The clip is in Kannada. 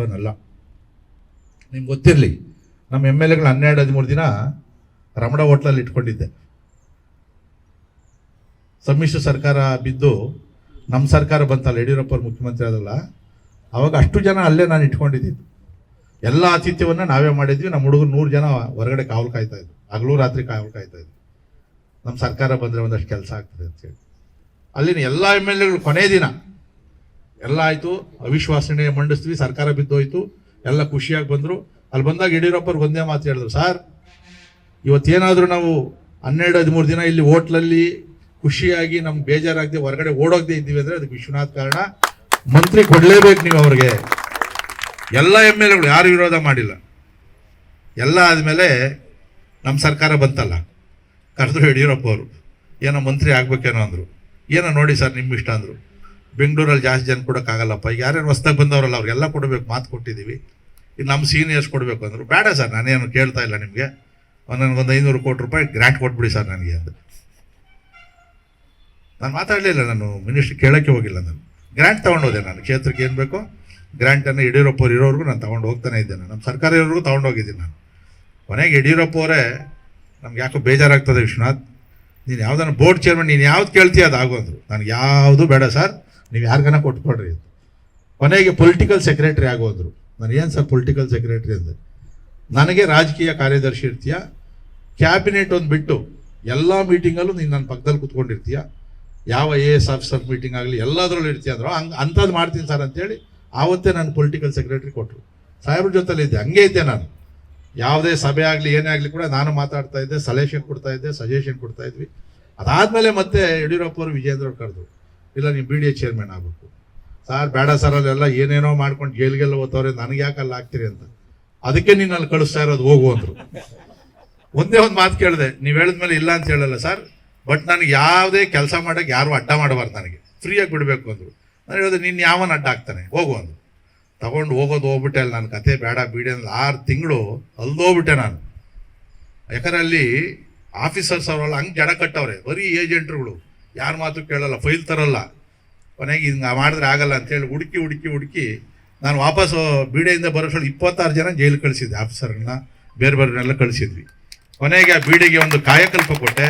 ಅಷ್ಟೊಂದಲ್ಲ ನಿಮ್ಗೆ ಗೊತ್ತಿರಲಿ, ನಮ್ಮ ಎಂ ಎಲ್ ಎಗಳು ಹನ್ನೆರಡು, ಹದಿಮೂರು ದಿನ ರಮಣ ಹೋಟ್ಲಲ್ಲಿ ಇಟ್ಕೊಂಡಿದ್ದೆ. ಸಮ್ಮಿಶ್ರ ಸರ್ಕಾರ ಬಿದ್ದು ನಮ್ಮ ಸರ್ಕಾರ ಬಂತಲ್ಲ, ಯಡಿಯೂರಪ್ಪ ಮುಖ್ಯಮಂತ್ರಿ ಆದಲ್ಲ, ಅವಾಗ ಅಷ್ಟು ಜನ ಅಲ್ಲೇ ನಾನು ಇಟ್ಕೊಂಡಿದ್ದು. ಎಲ್ಲ ಆತಿಥ್ಯವನ್ನು ನಾವೇ ಮಾಡಿದ್ವಿ, ನಮ್ಮ ಹುಡುಗರು ನೂರು ಜನ ಹೊರಗಡೆ ಕಾವಲು ಕಾಯ್ತಾ ಇದ್ರು. ಹಗಲು ರಾತ್ರಿ ಕಾವಲು ಕಾಯ್ತಾ ಇದ್ರು. ನಮ್ಮ ಸರ್ಕಾರ ಬಂದರೆ ಒಂದಷ್ಟು ಕೆಲಸ ಆಗ್ತದೆ ಅಂತೇಳಿ ಅಲ್ಲಿನ ಎಲ್ಲ ಎಂ ಎಲ್ ಎಗಳು ಕೊನೆಯ ದಿನ ಎಲ್ಲ ಆಯಿತು ಅವಿಶ್ವಾಸನೆ ಮಂಡಿಸ್ತೀವಿ, ಸರ್ಕಾರ ಬಿದ್ದೋಯ್ತು, ಎಲ್ಲ ಖುಷಿಯಾಗಿ ಬಂದರು. ಅಲ್ಲಿ ಬಂದಾಗ ಯಡಿಯೂರಪ್ಪವ್ರಿಗೆ ಒಂದೇ ಮಾತು ಹೇಳಿದ್ರು, ಸರ್, ಇವತ್ತೇನಾದರೂ ನಾವು ಹನ್ನೆರಡು, ಹದಿಮೂರು ದಿನ ಇಲ್ಲಿ ಹೋಟ್ಲಲ್ಲಿ ಖುಷಿಯಾಗಿ ನಮ್ಗೆ ಬೇಜಾರಾಗದೆ ಹೊರಗಡೆ ಓಡೋಗದೆ ಇದ್ದೀವಿ ಅಂದರೆ ಅದಕ್ಕೆ ವಿಶ್ವನಾಥ್ ಕಾರಣ, ಮಂತ್ರಿ ಕೊಡಲೇಬೇಕು ನೀವು ಅವ್ರಿಗೆ. ಎಲ್ಲ ಎಂ ಎಲ್ ಎಗಳು ಯಾರು ವಿರೋಧ ಮಾಡಿಲ್ಲ. ಎಲ್ಲ ಆದಮೇಲೆ ನಮ್ಮ ಸರ್ಕಾರ ಬಂತಲ್ಲ, ಕರೆದ್ರು ಯಡಿಯೂರಪ್ಪ ಅವರು ಏನೋ ಮಂತ್ರಿ ಆಗ್ಬೇಕೇನೋ ಅಂದರು. ಏನೋ ನೋಡಿ ಸರ್ ನಿಮ್ಮ ಇಷ್ಟ ಅಂದರು. ಬೆಂಗಳೂರಲ್ಲಿ ಜಾಸ್ತಿ ಜನ ಕೊಡೋಕ್ಕಾಗಲ್ಲಪ್ಪ. ಈಗ ಯಾರ್ಯಾರು ಹೊಸ್ದಾಗಿ ಬಂದವರಲ್ಲ, ಅವ್ರಿಗೆಲ್ಲ ಕೊಡಬೇಕು, ಮಾತು ಕೊಟ್ಟಿದ್ದೀವಿ ಇದು ನಮ್ಮ ಸೀನಿಯರ್ಸ್ ಕೊಡಬೇಕು ಅಂದರು, ಬೇಡ ಸರ್, ನಾನೇನು ಕೇಳ್ತಾ ಇಲ್ಲ ನಿಮಗೆ. ನನಗೊಂದು ಐನೂರು ಕೋಟಿ ರೂಪಾಯಿ ಗ್ರ್ಯಾಂಟ್ ಕೊಟ್ಬಿಡಿ ಸರ್ ನನಗೆ ಅಂತ. ನಾನು ಮಾತಾಡಲಿಲ್ಲ, ನಾನು ಮಿನಿಸ್ಟ್ರಿ ಕೇಳೋಕ್ಕೆ ಹೋಗಿಲ್ಲ ನಾನು. ಗ್ರ್ಯಾಂಟ್ ತೊಗೊಂಡೋದೆ ನಾನು, ಕ್ಷೇತ್ರಕ್ಕೆ ಏನು ಬೇಕೋ ಗ್ರ್ಯಾಂಟನ್ನು ಯಡಿಯೂರಪ್ಪ ಅವ್ರು ಇರೋರ್ಗು ನಾನು ತೊಗೊಂಡು ಹೋಗ್ತಾನೆ ಇದ್ದೇನೆ ನಮ್ಮ ಸರ್ಕಾರ ಇರೋರ್ಗು ತೊಗೊಂಡೋಗಿದ್ದೀನಿ ನಾನು. ಕೊನೆಗೆ ಯಡಿಯೂರಪ್ಪ ಅವರೇ ನಮ್ಗೆ ಯಾಕೋ ಬೇಜಾರಾಗ್ತದೆ ವಿಶ್ವನಾಥ್. ನೀನು ಯಾವುದನ್ನು ಬೋರ್ಡ್ ಚೇರ್ಮನ್ ನೀನು ಯಾವ್ದು ಕೇಳ್ತೀಯ ಅದು ಆಗೋದು ನನಗೆ ಯಾವುದು ಬೇಡ ಸರ್. ನೀವು ಯಾರಿಗನ ಕೊಟ್ಕೊಡ್ರಿ ಅಂತ ಕೊನೆಗೆ ಪೊಲಿಟಿಕಲ್ ಸೆಕ್ರೆಟರಿ ಆಗೋದ್ರು. ನಾನು ಏನು ಸರ್ ಪೊಲಿಟಿಕಲ್ ಸೆಕ್ರೆಟರಿ ಅಂದರೆ ನನಗೆ ರಾಜಕೀಯ ಕಾರ್ಯದರ್ಶಿ ಇರ್ತೀಯ? ಕ್ಯಾಬಿನೆಟ್ ಒಂದು ಬಿಟ್ಟು ಎಲ್ಲ ಮೀಟಿಂಗಲ್ಲೂ ನೀನು ನನ್ನ ಪಕ್ಕದಲ್ಲಿ ಕೂತ್ಕೊಂಡಿರ್ತೀಯ? ಯಾವ ಎ ಎಸ್ ಆಫೀಸರ್ ಮೀಟಿಂಗ್ ಆಗಲಿ ಎಲ್ಲದರಲ್ಲೂ ಇರ್ತೀಯ ಅಂದ್ರೆ? ಹಂಗೆ ಅಂಥದ್ದು ಮಾಡ್ತೀನಿ ಸರ್ ಅಂತೇಳಿ ಆವತ್ತೇ ನಾನು ಪೊಲಿಟಿಕಲ್ ಸೆಕ್ರೆಟರಿ ಕೊಟ್ಟರು ಸಾಹೇಬ್ರ ಜೊತೆಲಿ ಇದ್ದೆ, ಹಂಗೆ ಇದ್ದೆ ನಾನು. ಯಾವುದೇ ಸಭೆ ಆಗಲಿ ಏನೇ ಆಗಲಿ ಕೂಡ ನಾನು ಮಾತಾಡ್ತಾ ಇದ್ದೆ ಸಲಹೆ ಕೊಡ್ತಾ ಇದ್ದೆ ಸಜೆಷನ್ ಕೊಡ್ತಾ ಇದ್ವಿ. ಅದಾದಮೇಲೆ ಮತ್ತೆ ಯಡಿಯೂರಪ್ಪ ಅವರು ವಿಜಯೇಂದ್ರ ಅವ್ರು ಕರೆದು ಇಲ್ಲ ನೀವು ಬಿ ಡಿ ಎ ಚೇರ್ಮನ್ ಆಗಬೇಕು. ಸರ್ ಬೇಡ ಸರ್ ಅಲ್ಲೆಲ್ಲ ಏನೇನೋ ಮಾಡ್ಕೊಂಡು ಜೈಲ್ಗೆಲ್ಲ ಓದ್ತವ್ರೆ ನನಗೆ ಯಾಕೆ ಅಲ್ಲಿ ಹಾಕ್ತೀರಿ ಅಂತ. ಅದಕ್ಕೆ ನೀನು ಅಲ್ಲಿ ಕಳಿಸ್ತಾ ಇರೋದು, ಹೋಗು ಅಂದರು. ಒಂದೇ ಒಂದು ಮಾತು ಕೇಳಿದೆ, ನೀವು ಹೇಳಿದ್ಮೇಲೆ ಇಲ್ಲ ಅಂತ ಹೇಳಲ್ಲ ಸರ್ ಬಟ್ ನನಗೆ ಯಾವುದೇ ಕೆಲಸ ಮಾಡೋಕ್ಕೆ ಯಾರು ಅಡ್ಡ ಮಾಡಬಾರ್ದು ನನಗೆ. ಫ್ರೀಯಾಗಿ ಬಿಡಬೇಕು ಅಂದರು. ನಾನು ಹೇಳಿದೆ, ನೀನು ಯಾವನ ಅಡ್ಡ ಹಾಕ್ತಾನೆ ಹೋಗು ಅಂದರು. ತಗೊಂಡು ಹೋಗೋದು ಹೋಗ್ಬಿಟ್ಟೆ, ಅಲ್ಲಿ ನನ್ನ ಕತೆ ಬೇಡ ಬೀಡಿ ಅಂದ್ರೆ ಆರು ತಿಂಗಳು ಅಲ್ದೋಗ್ಬಿಟ್ಟೆ ನಾನು. ಯಾಕಂದ್ರೆ ಅಲ್ಲಿ ಆಫೀಸರ್ಸ್ ಅವರೆಲ್ಲ ಹಂಗೆ ಜಡ ಕಟ್ಟವ್ರೆ, ಬರೀ ಏಜೆಂಟ್ರುಗಳು ಯಾರ ಮಾತು ಕೇಳಲ್ಲ, ಫೈಲ್ ತರಲ್ಲ. ಕೊನೆಗೆ ಹಿಂಗೆ ಮಾಡಿದ್ರೆ ಆಗಲ್ಲ ಅಂತೇಳಿ ಹುಡುಕಿ ಹುಡುಕಿ ಹುಡುಕಿ ನಾನು ವಾಪಸ್ಸು ಬೀಡೆಯಿಂದ ಬರೋಷ್ಟು ಇಪ್ಪತ್ತಾರು ಜನ ಜೈಲು ಕಳಿಸಿದ್ದೆ ಆಫೀಸರ್ನ ಬೇರೆ ಬೇರೆನೆಲ್ಲ ಕಳಿಸಿದ್ವಿ. ಕೊನೆಗೆ ಆ ಬೀಡೆಗೆ ಒಂದು ಕಾಯಕಲ್ಪ ಕೊಟ್ಟೆ.